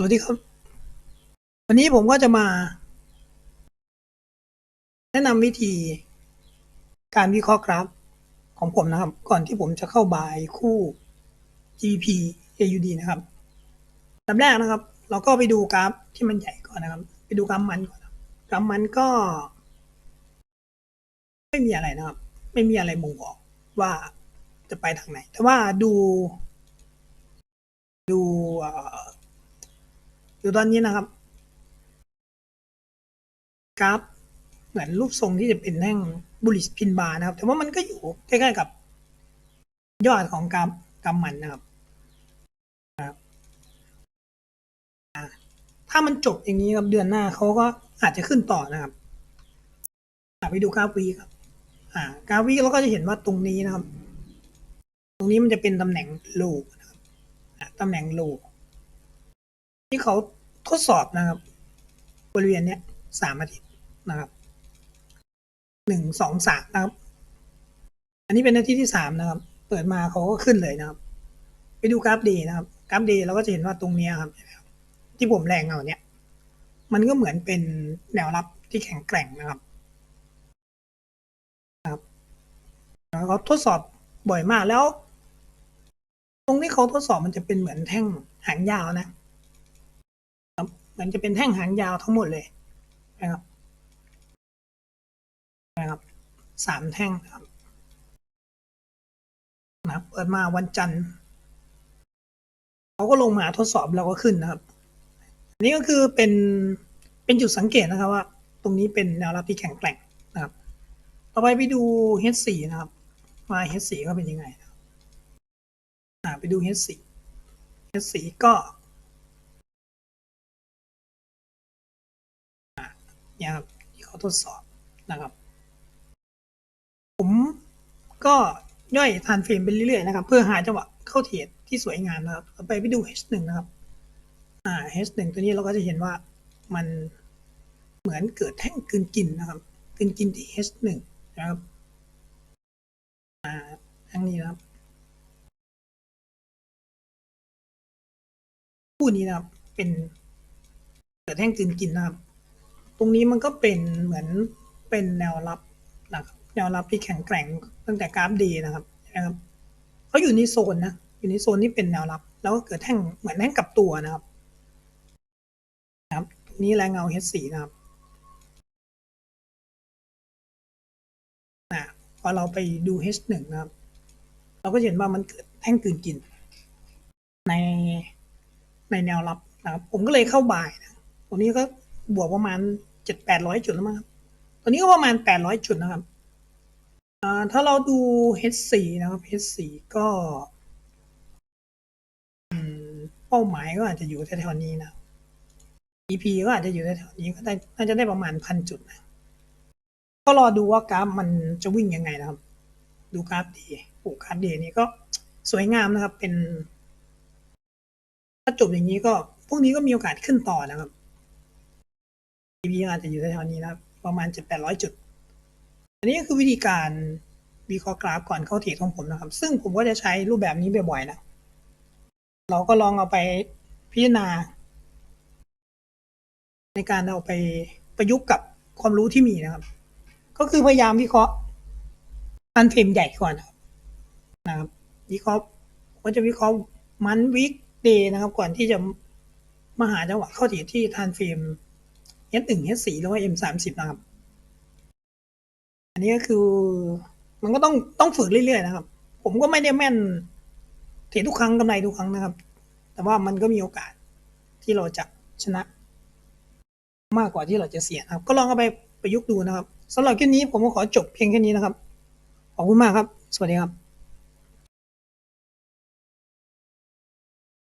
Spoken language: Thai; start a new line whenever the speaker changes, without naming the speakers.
สวัสดีครับ วันนี้ผมก็จะมา แนะนำวิธีการวิเคราะห์กราฟของผมนะครับ ก่อนที่ผมจะเข้าบายคู่ GP AUD นะครับลำแรกนะครับ เราก็ไปดูกราฟที่มันใหญ่ก่อนนะครับ ไปดูกราฟมันก่อนกราฟมันก็ ไม่มีอะไรนะครับ ไม่มีอะไรบ่งบอกว่าจะไปทางไหน แต่ว่าดู ดูเอ่อ ดูตอนนี้นะครับ กราฟเหมือนรูปทรงที่จะเป็นแท่งบุลิสพินบาร์นะครับ แต่ว่ามันก็อยู่ใกล้ๆกับ ยอดของกราฟกราฟมันนะครับถ้ามันจบอย่างนี้ครับเดือนหน้าเขาก็อาจจะขึ้นต่อนะครับไปดูกราฟวีครับ อ่ากราฟวีเราก็จะเห็นว่าตรงนี้นะครับ ตรงนี้มันจะเป็นตำแหน่งโลนะครับตำแหน่งโลที่เขา ทดสอบนะครับ บริเวณเนี้ยสามอาทิตย์นะครับหนึ่งสองสามนะครับ อันนี้เป็นอาทิตย์ที่สามนะครับ เปิดมาเขาก็ขึ้นเลยนะครับ ไปดูกราฟดย์นะครับ กราฟดย์เราก็จะเห็นว่าตรงเนี้ยครับ ที่ผมแรงเอาเนี่ยมันก็เหมือนเป็นแนวรับที่แข็งแกร่งนะครับนะครับเขาทดสอบบ่อยมากแล้ว ตรงที่เขาทดสอบมันจะเป็นเหมือนแท่งหางยาวนะ มันจะเป็นแท่งหางยาวทั้งหมดเลยนะครับนะครับสามแท่งนะครับนะบเปิดมาวันจันทร์เขาก็ลงมาทดสอบเราก็ขึ้นนะครับอันนี้ก็คือเป็นเป็นจุดสังเกตนะครับว่า ตรงนี้เป็นแนวรับที่แข็งแกร่งนะครับ ต่อไปไปดู H4 นะครับว่า H4 ก็เป็นยังไงนะครับอ่าไปดู H4 H4 ก็ นี่ยครับที่เขาทดสอบนะครับ ผมก็ย่อยทานเฟรมไปเรื่อยๆนะครับ เพื่อหาจังหวะเข้าเทรดที่สวยงามนะครับไปไปดู H1 นะครับอ่า H1 ตัวนี้เราก็จะเห็นว่ามันเหมือนเกิดแท่งกืนกินนะครับกืนกินที่ H1 นะครับอ่าทั้งนี้นะครับคู่นี้นะครับเป็นเกิดแท่งกืนกินนะครับ ตรงนี้มันก็เป็นเหมือนเป็นแนวรับนะครับแนวรับที่แข็งแกร่งตั้งแต่กราฟดีนะครับนะครับเขาอยู่ในโซนนะอยู่ในโซนที่เป็นแนวรับ แล้วก็เกิดแท่งเหมือนแท่งกลับตัวนะครับนะครับตรงนี้แรงเงา H4 นะครับนะพอเราไปดู H1 นะครับ เราก็เห็นว่ามันเกิดแท่งกืนกิน ในในแนวรับนะครับ ผมก็เลยเข้าบ่ายนะตรงนี้ก็บวกประมาณ เจ็ดแปดร้อยจุดแล้วมั้งครับ ตอนนี้ก็ประมาณแปดร้อยจุดนะครับอ่าถ้าเราดู H4 นะครับ H4 ก็เป้าหมายก็อาจจะอยู่แถวๆนี้นะ EP ก็อาจจะอยู่แถวๆนี้ก็ได้น่าจะได้ประมาณพันจุดนะ ก็รอดูว่ากราฟมันจะวิ่งยังไงนะครับ ดูกราฟดีโอ้กราฟดีนี่ก็สวยงามนะครับ เป็น ถ้าจบอย่างนี้ก็พวกนี้ก็มีโอกาสขึ้นต่อนะครับ EP อาจจะอยู่แถวๆนี้นะครับประมาณ 7-800 จุด อันนี้ก็คือวิธีการวิเคราะห์กราฟก่อนเข้าเทรดของผมนะครับ ซึ่งผมก็จะใช้รูปแบบนี้บ่อยๆนะ เราก็ลองเอาไปพิจารณา ในการเอาไปประยุกต์กับความรู้ที่มีนะครับ ก็คือพยายามวิเคราะห์อันเฟรมใหญ่ก่อนนะครับวิเคราะห์ก็จะวิเคราะห์มันวิกเดย์นะครับ ก่อนที่จะมาหาจังหวะเข้าเทรดที่ทานเฟรม H1 H4 หรือว่า M30 นะครับ อันนี้ก็คือมันก็ต้องต้องฝึกเรื่อยๆนะครับ ผมก็ไม่ได้แม่นเทรดทุกครั้งกำไรทุกครั้งนะครับ แต่ว่ามันก็มีโอกาสที่เราจะชนะ มากกว่าที่เราจะเสียครับ ก็ลองเอาไปประยุกต์ดูนะครับสำหรับคลิปนี้ผมก็ขอจบเพียงแค่นี้นะครับ ขอบคุณมากครับ สวัสดีครับ